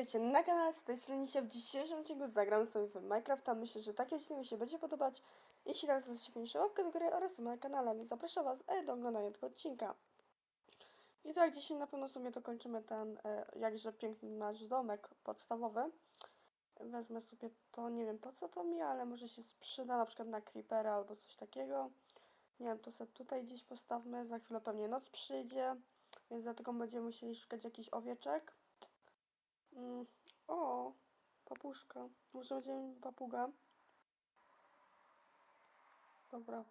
witajcie na kanale z tej strony się w dzisiejszym odcinku zagram sobie w Minecrafta. Myślę, że taki odcinek mi się będzie podobać. Jeśli tak, to się łapkę do góry oraz na kanale. Zapraszam Was e, do oglądania tego odcinka. I tak, dzisiaj na pewno sobie dokończymy ten e, jakże piękny nasz domek podstawowy. Wezmę sobie to, nie wiem po co to mi, ale może się przyda na przykład na creepera albo coś takiego. Nie wiem, to sobie tutaj gdzieś postawmy. Za chwilę pewnie noc przyjdzie, więc dlatego będziemy musieli szukać jakichś owieczek. Mm, o, papuszka. Może będziemy papuga. Dobra.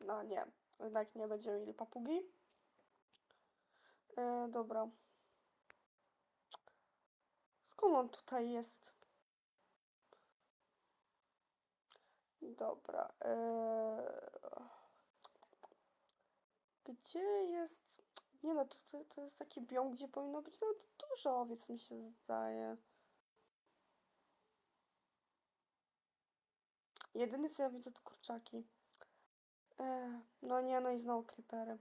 No nie, jednak nie będziemy mieli papugi. E, dobra. Skąd on tutaj jest? Dobra. E, gdzie jest... Nie no, to, to, to jest taki biom, gdzie powinno być nawet dużo owiec, mi się zdaje. Jedyny co ja widzę to kurczaki. E, no nie, no i znowu creepery.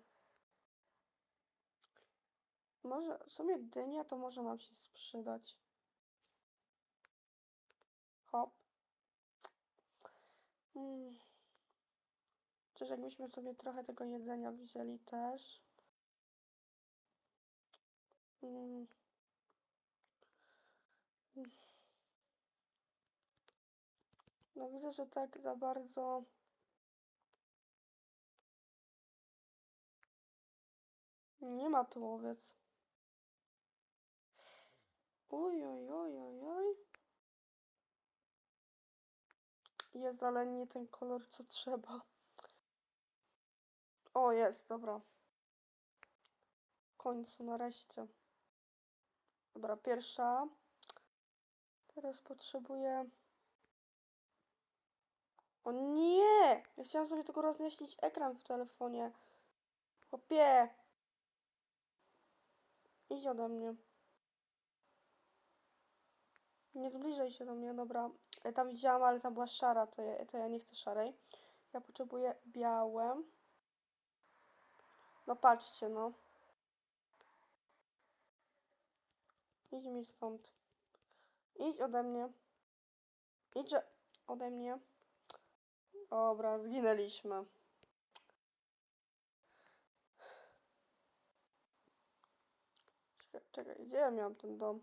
Może, w sumie dynia to może nam się sprzedać. Hop. Mm. Czyż jakbyśmy sobie trochę tego jedzenia wzięli też. Mm. No widzę, że tak za bardzo. Nie ma tu owiec. Oj, oj, oj, oj, oj. Jest, ale nie ten kolor, co trzeba. O, jest, dobra. W końcu, nareszcie. Dobra, pierwsza. Teraz potrzebuję... O nie! Ja chciałam sobie tylko rozjaśnić ekran w telefonie. Chłopie! Idź ode mnie. Nie zbliżaj się do mnie, dobra. Ja tam widziałam, ale ta była szara, to ja, to ja nie chcę szarej. Ja potrzebuję białe. No patrzcie, no. Idź mi stąd. Idź ode mnie. Idź ode mnie. Dobra, zginęliśmy. Czekaj, czekaj, gdzie ja miałam ten dom?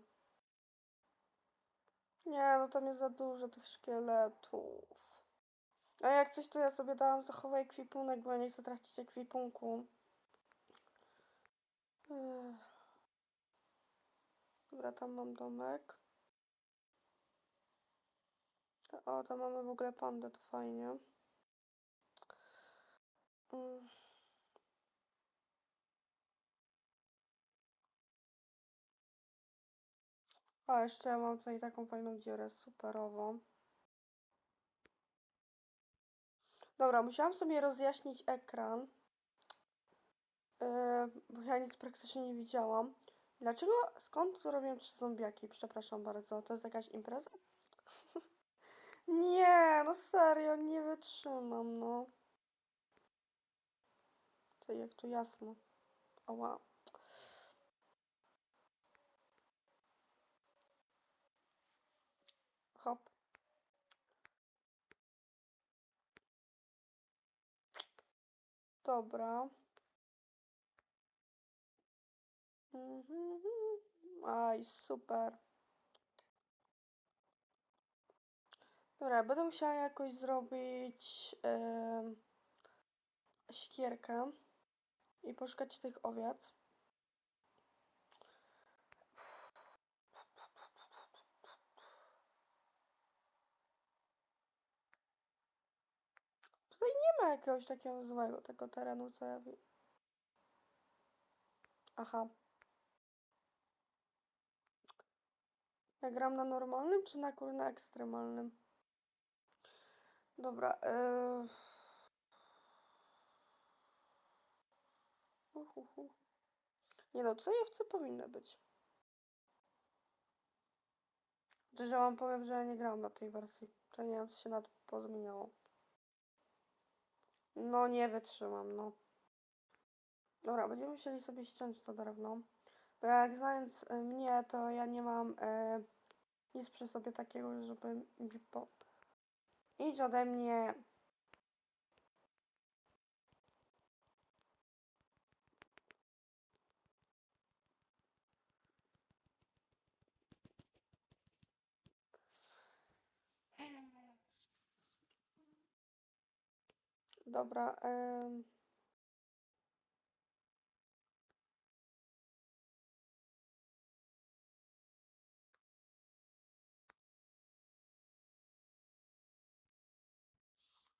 Nie, no tam jest za dużo tych szkieletów. A jak coś, to ja sobie dałam zachowaj ekwipunek, bo ja nie chcę tracić ekwipunku. Ech. Dobra, tam mam domek. O, tam mamy w ogóle pandę, to fajnie. Mm. O, jeszcze mam tutaj taką fajną dziurę superową. Dobra, musiałam sobie rozjaśnić ekran. Yy, bo ja nic praktycznie nie widziałam. Dlaczego? Skąd robią trzy zombiaki? Przepraszam bardzo. To jest jakaś impreza? nie, no serio, nie wytrzymam, no. To jak tu jasno. Oła. Hop. Dobra. Aj, super. Dobra, będę musiała jakoś zrobić siekierkę i poszukać tych owiec. Tutaj nie ma jakiegoś takiego złego tego terenu, co ja. Aha. Ja gram na normalnym, czy na kur- na ekstremalnym? Dobra. Yy... Uhuhu. Nie no, owce powinny być. Chociaż ja wam powiem, że ja nie grałam na tej wersji. To nie wiem, co się na to pozmieniało. No nie wytrzymam, no. Dobra, będziemy musieli sobie ściąć to drewno. Bo jak znając e, mnie, to ja nie mam e, nic przy sobie takiego, żeby mi po... Idź ode mnie. Dobra. em.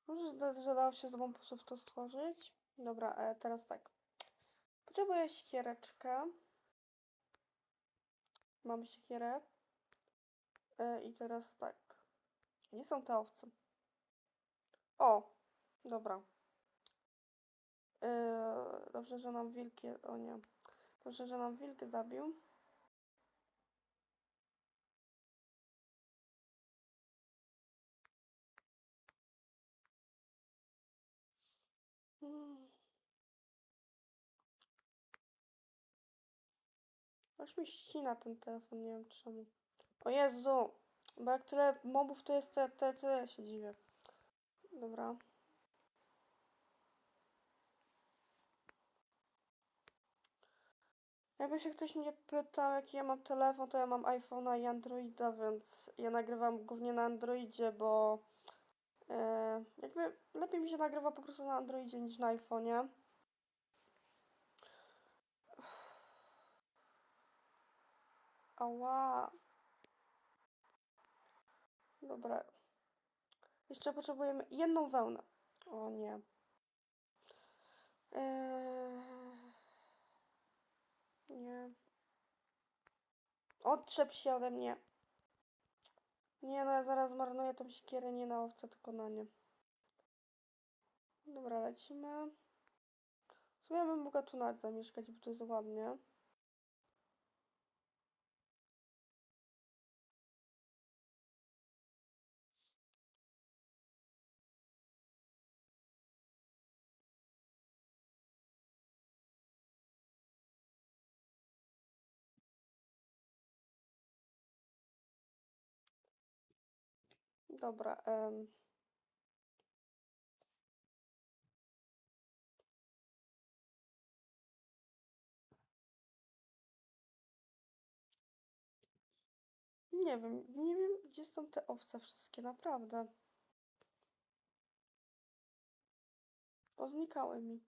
Może, że- że dało się z sposób to stworzyć. Dobra, e, teraz tak. Potrzebuję siekiereczkę. Mam siekierę. E, I teraz tak. Gdzie są te owce? O! Dobra. E, dobrze, że nam wilki... O nie. Dobrze, że nam wilk zabił. Aż mi ścina ten telefon, nie wiem czemu. O Jezu! Bo jak tyle mobów to jest te, te, te się dziwię. Dobra. Jakby się ktoś mnie pytał, jaki ja mam telefon, to ja mam iPhone'a i Androida, więc ja nagrywam głównie na Androidzie, bo jakby lepiej mi się nagrywa po prostu na Androidzie niż na iPhone'ie. Ała. Dobra. Jeszcze potrzebujemy jedną wełnę. O nie. Eee... Nie. Otrzep się ode mnie. Nie no, ja zaraz zmarnuję tą siekierę nie na owce, tylko na nie. Dobra, lecimy. W sumie bym mogła tu nawet zamieszkać, bo to jest ładnie. Dobra, em. Nie wiem, nie wiem gdzie są te owce wszystkie, naprawdę. Poznikały mi.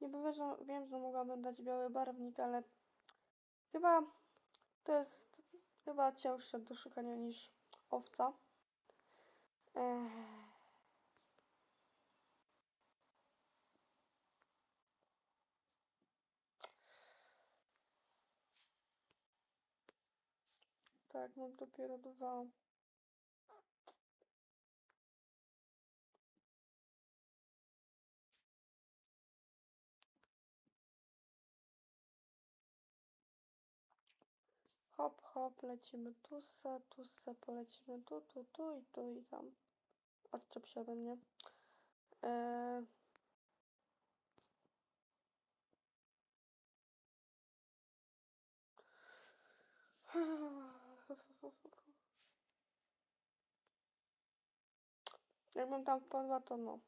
Nie powiem, że wiem, że mogłabym dać biały barwnik, ale chyba to jest chyba cięższe do szukania niż owca. Ech. Tak, mam dopiero dwa. Hop, hop, lecimy tu se, tu se, polecimy tu, tu, tu i tu i tam. Odczep się ode mnie. Eee... Jakbym tam wpadła, to no.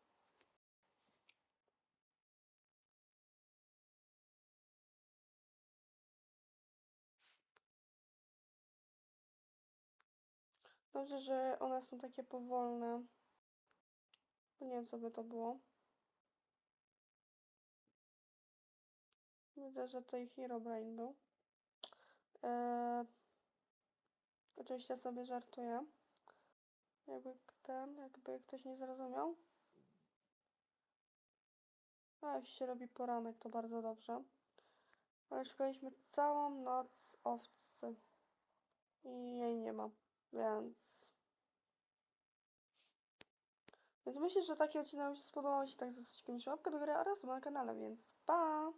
Dobrze, że one są takie powolne. Nie wiem, co by to było. Widzę, że to i Herobrine był. Eee, oczywiście sobie żartuję. Jakby ten, jakby ktoś nie zrozumiał. A jak się robi poranek, to bardzo dobrze. Ale szukaliśmy całą noc owcy. I jej nie ma. Więc... Więc myślę, że taki odcinek się spodobał. Jeśli tak, zostawcie koniecznie łapkę do góry oraz na kanale, więc pa!